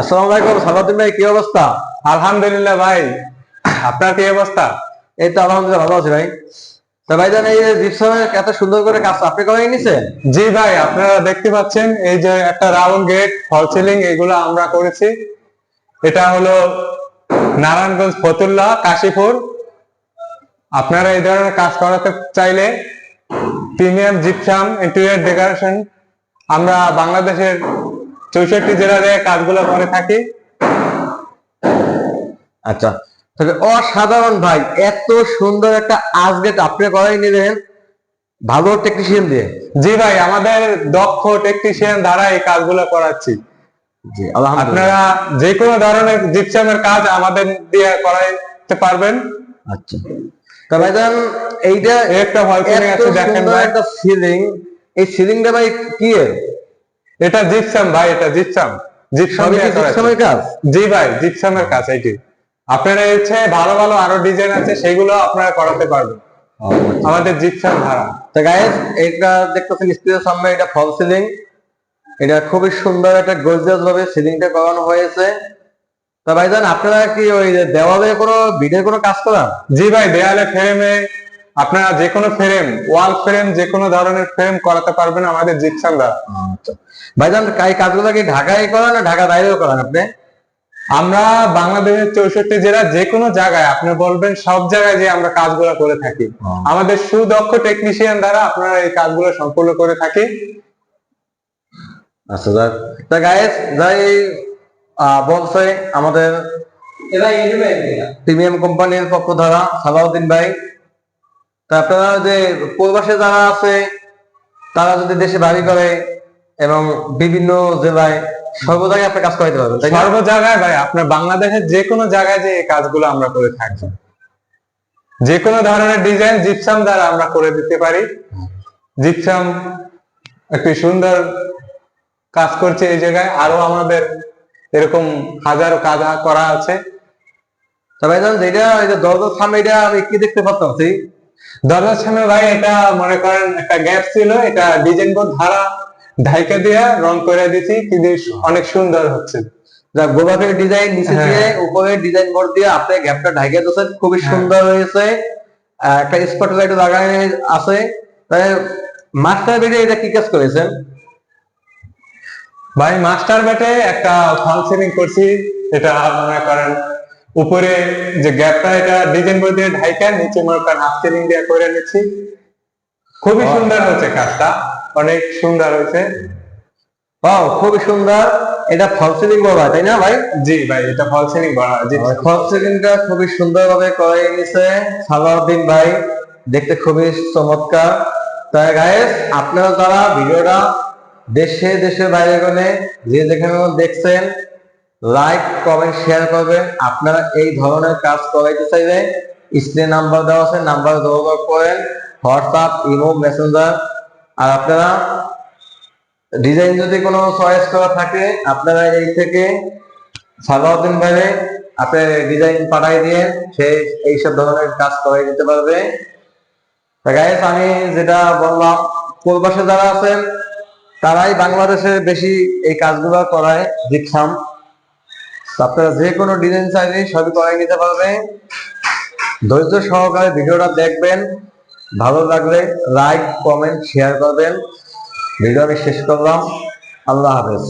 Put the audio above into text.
আসসালামু আলাইকুম সালাউদ্দিন ভাই কি অবস্থা? আলহামদুলিল্লাহ ভাই আপনার কি অবস্থা? এই তো আলহামদুলিল্লাহ ভালো আছি ভাই। তো ভাইজান এই এত সুন্দর করে কাজ আপনি করে নিছেন জি ভাই আপনারা দেখতে পাচ্ছেন এই যে একটা রাউন্ড গেট ফল সিলিং এগুলো আমরা করেছি। এটা হলো নারায়ণগঞ্জ ফতুল্লা কাশীপুর। আপনারা এই ধরনের কাজ করাতে চাইলে প্রিমিয়াম জিপসাম ইন্টেরিয়র ডেকোরেশন আমরা বাংলাদেশের চৌষট্টি জেলা জেলাতে কাজগুলো করে থাকি। আচ্ছা তবে অসাধারণ ভাই এত সুন্দর একটা আজগেট আপনি করাই নিলেন ভালো টেকনিশিয়ান দিয়ে। জি ভাই আমাদের দক্ষ টেকনিশিয়ান দ্বারা এই কাজগুলো করাচ্ছি। আপনারা যে কোনো ধরনের জিপসামের কাজ আমাদের দিয়ে করাইতে পারবেন। আচ্ছা। তো ভাইজান এইটা এই একটা দেখেন ভাই। একটা সিলিং এই সিলিংটা ভাই কি? এটা জিপসাম ভাই এটা জিপসাম। জিপসামের কাজ? জি ভাই জিপসামের কাজ এটি আপনারা ইচ্ছে ভালো ভালো আরও ডিজাইন আছে সেগুলো আপনারা করাতে পারবেন। আমাদের জিপসাম ধারা। তো গাইস এটা দেখতেছেন স্ক্রিনের সামনে এটা ফল সিলিং এটা খুবই সুন্দর একটা গর্জিয়াস ভাবে সিলিংটা করানো হয়েছে। তো ভাইজান আপনারা কি ওই দেওয়ালে কোনো ভিডিও কোনো কাজ করান? জি ভাই দেয়ালে ফ্রেমে আপনারা যে কোনো ফ্রেম ওয়াল ফ্রেম যে কোনো ধরনের ফ্রেম করাতে পারবেন আমাদের জিপসাম দ্বারা আচ্ছা। ভাইজান এই কাজগুলো কি ঢাকায় করেন না ঢাকা বাইরেও করেন আপনি? আমরা বাংলাদেশের চৌষট্টি জেলা যে কোনো জায়গায় আপনি বলবেন সব জায়গায় যে আমরা কাজগুলো করে থাকি। আমাদের সুদক্ষ টেকনিশিয়ান দ্বারা আপনারা এই কাজগুলো সম্পূর্ণ করে থাকি। আচ্ছা যাক। তা গাইস যাই আহ, বলছে আমাদের প্রিমিয়াম কোম্পানির পক্ষ দ্বারা সালাউদ্দিন ভাই তা আপনারা যে প্রবাসে যারা আছে তারা যদি দেশে বাড়ি করে এবং বিভিন্ন জেলায় সর্ব জায়গায় আপনি কাজ করাইতে পারবেন সর্ব জায়গায় ভাই আপনার বাংলাদেশের যে কোনো জায়গায় যে এই কাজগুলো আমরা করে থাকি। যে কোনো ধরনের ডিজাইন জিপসাম দ্বারা আমরা করে দিতে পারি। জিপসাম একটি সুন্দর কাজ করছে এই জায়গায়। আরও আমাদের এরকম হাজারো কাজ করা আছে। তবে যেটা এই যে দরজার সামনে এটা আমি কি দেখতে পাচ্ছি দরজার সামনে ভাই এটা মনে করেন একটা গ্যাপ ছিল এটা ডিজাইন বোর্ড ধারা ঢাইকা দিয়ে রং করে দিছি কিন্তু অনেক সুন্দর হচ্ছে যা গোলাপের ডিজাইন নিচে হ্যাঁ। দিয়ে উপরে ডিজাইন বোর্ড দিয়ে আপনি গ্যাপটা ঢাকিয়ে দিয়েছেন খুবই হ্যাঁ। সুন্দর হয়েছে একটা স্পট লাইট লাগানো আছে তাই মাস্টার বেডে এটা কি কাজ করেছেন ভাই মাস্টার ব্যাটে একটা ফল সিলিং করছি এটা মনে করেন উপরে যে গ্যাপটা এটা ডিজাইন বোর্ড দিয়ে ঢাইকা নিচে মনে করেন হাফ সিলিং দিয়ে করে নিচ্ছি। খুবই সুন্দর হয়েছে কাজটা অনেক সুন্দর হয়েছে। ও খুবই সুন্দর। এটা ফল সিলিং হয়, তাই না ভাই? জি ভাই এটা ফল সিলিং করা জি। ফল সিলিংটা খুবই সুন্দরভাবে করে নিয়েছে সালাউদ্দিন ভাই। দেখতে খুবই চমৎকার। তাই গায়েস আপনারা যারা ভিডিওটা দেশে দেশের বাইরে গেলে যে যেখানে দেখছেন লাইক কমেন্ট শেয়ার করবেন আপনারা এই ধরনের কাজ করাইতে চাইলে স্ক্রিনে নাম্বার দেওয়া আছে নাম্বার যোগাযোগ করেন হোয়াটসঅ্যাপ ইমো মেসেঞ্জার আর আপনারা ডিজাইন যদি কোনো চয়েস করা থাকে, আপনারা এই থেকে সালাউদ্দিন ভাইরে আপনি ডিজাইন পাঠাই দিয়ে সে এইসব ধরনের কাজ করাই দিতে পারবে। গাইস আমি যেটা বললাম প্রবাসে যারা আছেন, তারাই বাংলাদেশে বেশি এই কাজগুলো করায় জিপসাম আপনারা যে কোনো ডিজাইন চাইলে সবই করাই নিতে পারবেন। ধৈর্য সহকারে ভিডিওটা দেখবেন। ভালো লাগলে লাইক কমেন্ট শেয়ার করবেন। ভিডিও আমি শেষ করলাম। আল্লাহ হাফেজ।